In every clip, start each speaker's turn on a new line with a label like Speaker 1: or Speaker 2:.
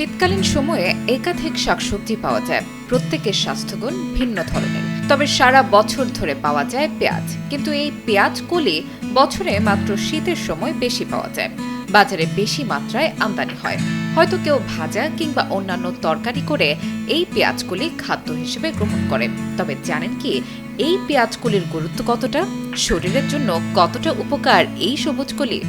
Speaker 1: শীতকালীন সময়ে একাধিক শাকসবজি পাওয়া যায়। প্রত্যেকের স্বাস্থ্যগুণ ভিন্ন ধরনের। তবে সারা বছর ধরে পাওয়া যায় পেঁয়াজ। কিন্তু এই পেঁয়াজ কলি বছরে মাত্র শীতের সময় বেশি পাওয়া যায়। বাজারে বেশি মাত্রায় আমদানি হয়। হয়তো কেউ ভাজা কিংবা অন্যান্য তরকারি করে এই পেঁয়াজগুলি খাদ্য হিসেবে গ্রহণ করে। তবে জানেন কি, এই পেঁয়াজগুলির গুরুত্ব কতটা? শরীরের জন্য কতটা উপকার এই সবুজগুলি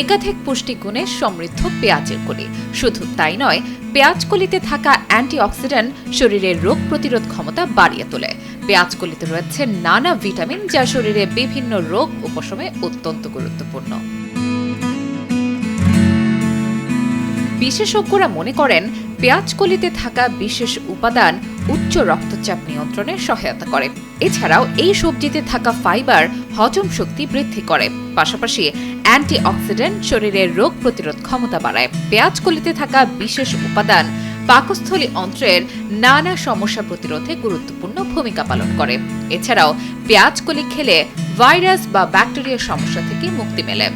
Speaker 1: একাধিক পুষ্টিগুণে সমৃদ্ধ পেঁয়াজের কলি। শুধু তাই নয় পেঁয়াজ কলিতে থাকা অ্যান্টিঅক্সিডেন্ট শরীরের রোগ প্রতিরোধ ক্ষমতা বাড়িয়ে তোলে। পেঁয়াজ কলিতে রয়েছে নানা ভিটামিন যা শরীরে বিভিন্ন রোগ উপশমে অত্যন্ত গুরুত্বপূর্ণ। বিশেষজ্ঞরা মনে করেন পেঁয়াজ কলিতে থাকা বিশেষ উপাদান উচ্চ রক্তচাপ নিয়ন্ত্রণে সহায়তা করে। এছাড়াও এই সবজিতে থাকা ফাইবার হজম শক্তি বৃদ্ধি করে। পাশাপাশি অ্যান্টিঅক্সিডেন্ট শরীরের রোগ প্রতিরোধ ক্ষমতা বাড়ায়। পেঁয়াজ কলিতে থাকা বিশেষ উপাদান পাকস্থলী অন্ত্রের নানা সমস্যা প্রতিরোধে গুরুত্বপূর্ণ ভূমিকা পালন করে। এছাড়াও পেঁয়াজ কলি খেলে ভাইরাস বা ব্যাকটেরিয়া সমস্যা থেকে মুক্তি মেলে।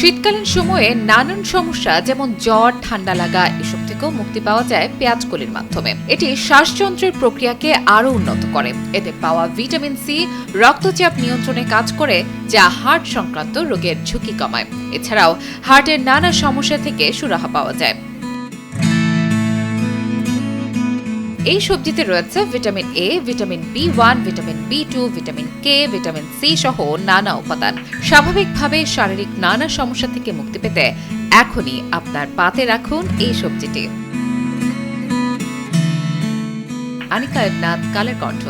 Speaker 1: শীতকালীন সময়ে নানান সমস্যা, যেমন জ্বর, ঠান্ডা লাগা, এসব থেকেও মুক্তি পাওয়া যায় পেঁয়াজ কলির মাধ্যমে। এটি শ্বাসযন্ত্রের প্রক্রিয়াকে আরও উন্নত করে। এতে পাওয়া ভিটামিন সি, রক্তচাপ নিয়ন্ত্রণে কাজ করে, যা হার্ট সংক্রান্ত রোগের ঝুঁকি কমায়। এছাড়াও হার্টের নানা সমস্যা থেকে সুরাহা পাওয়া যায়। এই সবজিতে রয়েছে vitamin A vitamin B one vitamin B two vitamin K vitamin C সহ নানা উপাদান। স্বাভাবিকভাবে শারীরিক নানা সমস্যা থেকে মুক্তি পেতে এখনই আপনার পাতে রাখুন এই সবজিটি। আনিকা ইবনাথ কালের কণ্ঠ।